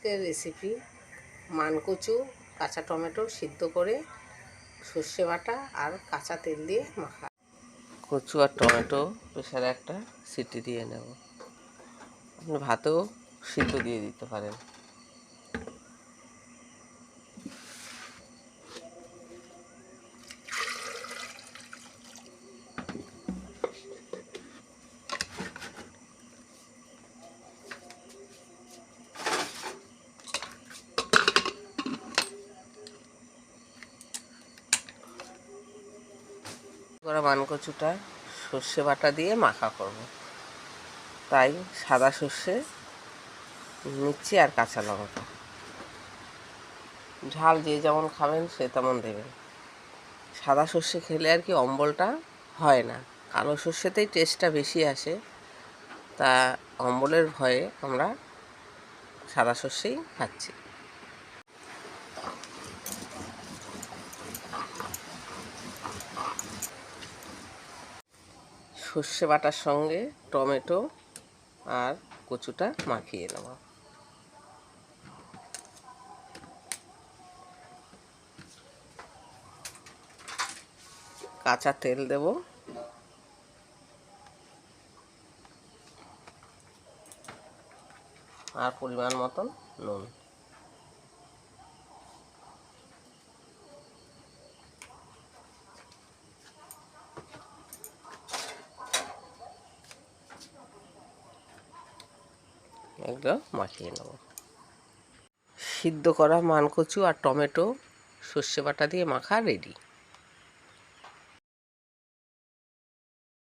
আজকের রেসিপি মানকচু, কাঁচা টমেটো সিদ্ধ করে সর্ষে বাটা আর কাঁচা তেল দিয়ে মাখা। কচু আর টমেটো প্রেশারে একটা সিটি দিয়ে নেব। আপনি ভাতেও সিদ্ধ দিয়ে দিতে পারেন। করা মানকচুটা সর্ষে বাটা দিয়ে মাখা করব। তাই সাদা সর্ষে নিচ্ছি আর কাঁচা লঙ্কা। ঝাল যে যেমন খাবেন সে তেমন দেবেন। সাদা সর্ষে খেলে আর কি অম্বলটা হয় না। কালো সর্ষেতেই টেস্টটা বেশি আসে। তা অম্বলের ভয়ে আমরা সাদা সর্ষেই খাচ্ছি। সর্ষে বাটার সঙ্গে টমেটো আর কচুটা মাখিয়ে নেব। কাঁচা তেল দেব। আর পরিমাণ মতন নুন। এগুলো মাখিয়ে নেব। সিদ্ধ করা মানকচু আর টমেটো সর্ষে বাটা দিয়ে মাখা রেডি